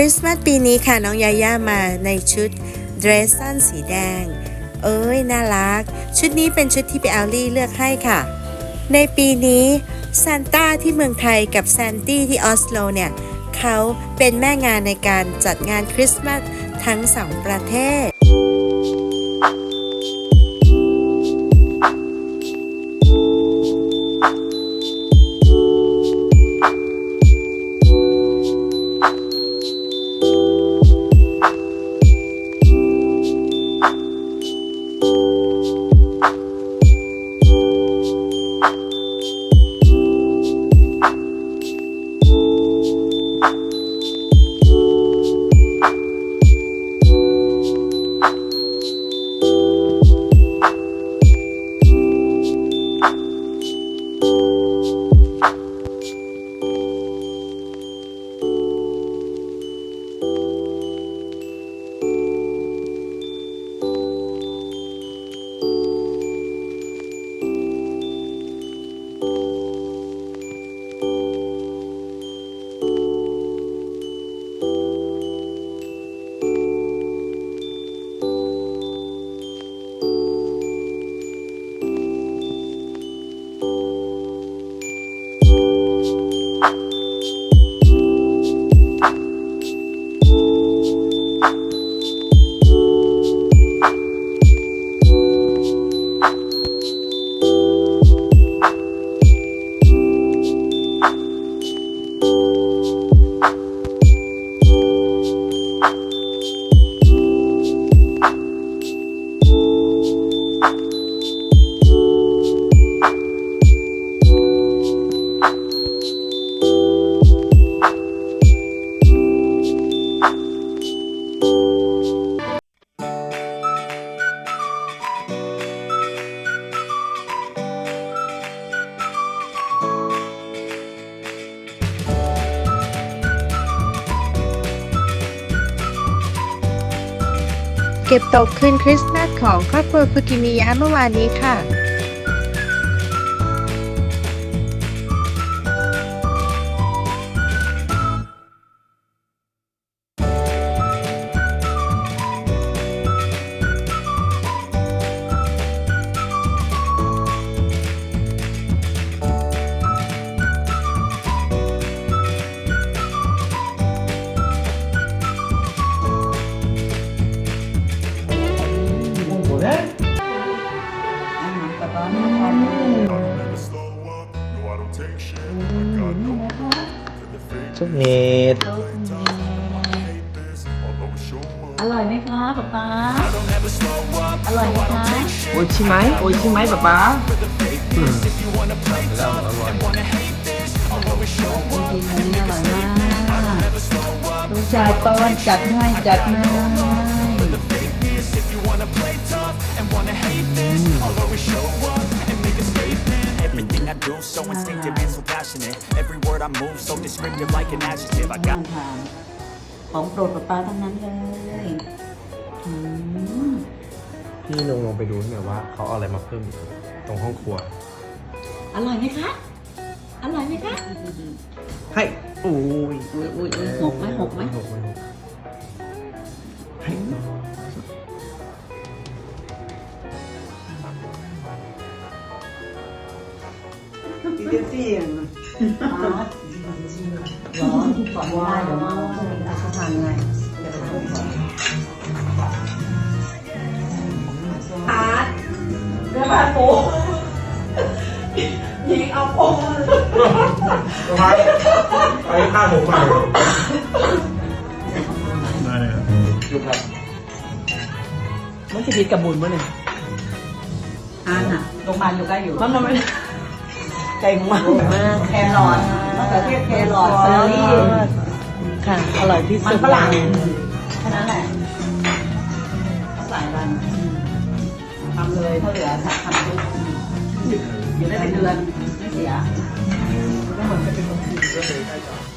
ริสต์มาสปีนี้ค่ะน้องยาย่ามาในชุดเดรสสั้นสีแดง เอ้ย น่ารัก ชุดนี้เป็นชุดที่พี่แอลลี่เลือกให้ค่ะ ในปีนี้ซานต้าที่เมืองไทยกับแซนตี้ที่ออสโลเนี่ย เขาเป็นแม่งานในการจัดงานคริสต์มาสทั้งสองประเทศ เก็บตกคืนคริสต์มาสของครอบครัวฟุกิมิยะเมื่อวานนี้ค่ะ ชุดนี้อร่อยไหมคะป๊าป๊าอร่อยไหมคะโอ้ยชิไหมโอ้ยชิไหมป๊าป๊าจริงๆอันนี้อร่อยมากลูกชายป้อนจัดให้จัดให้ Everything I do so instinctive and so passionate. Every word I move so descriptive like an adjective. I นั่ got งทานของโปรดป๊าป๊าทั้งนั้นเลยอืมพี่ลงลงไปดูหน่อยว่าเขาเอาอะไรมาเพิ่มอีกตรงห้องครัว อร่อยไหมคะ อร่อยไหมคะ ให้ โอ้ยอุ้ยอุ้ยอุ้ยหกไหมหกไหม หกไหม ดีเจซี่ร้อนก่อนได้เดี๋ยวมาจะทานไงเดี๋ยวไปดอาร์ตเรื่องบ้านปูยิงเอาโป้งไปข้าผมไปมันจะดีกับบุญมั้ยเนี่ยอาร์ตน่ะโรงพยาบาลอยู่ใกล้อยู่มันทำไม เก่งมากแครอทมะเขือเทศแครอทเซอร์รี่ค่ะ อร่อยที่มัสุนดฝรั่งแค่นั้นแหละหลายวันทำเลยถ้าเหลือทำทุกอยู่ได้เป็นเดือนไม่เสียก็เหมือนจะเป็นบางทีก็เลยได้จ้ะ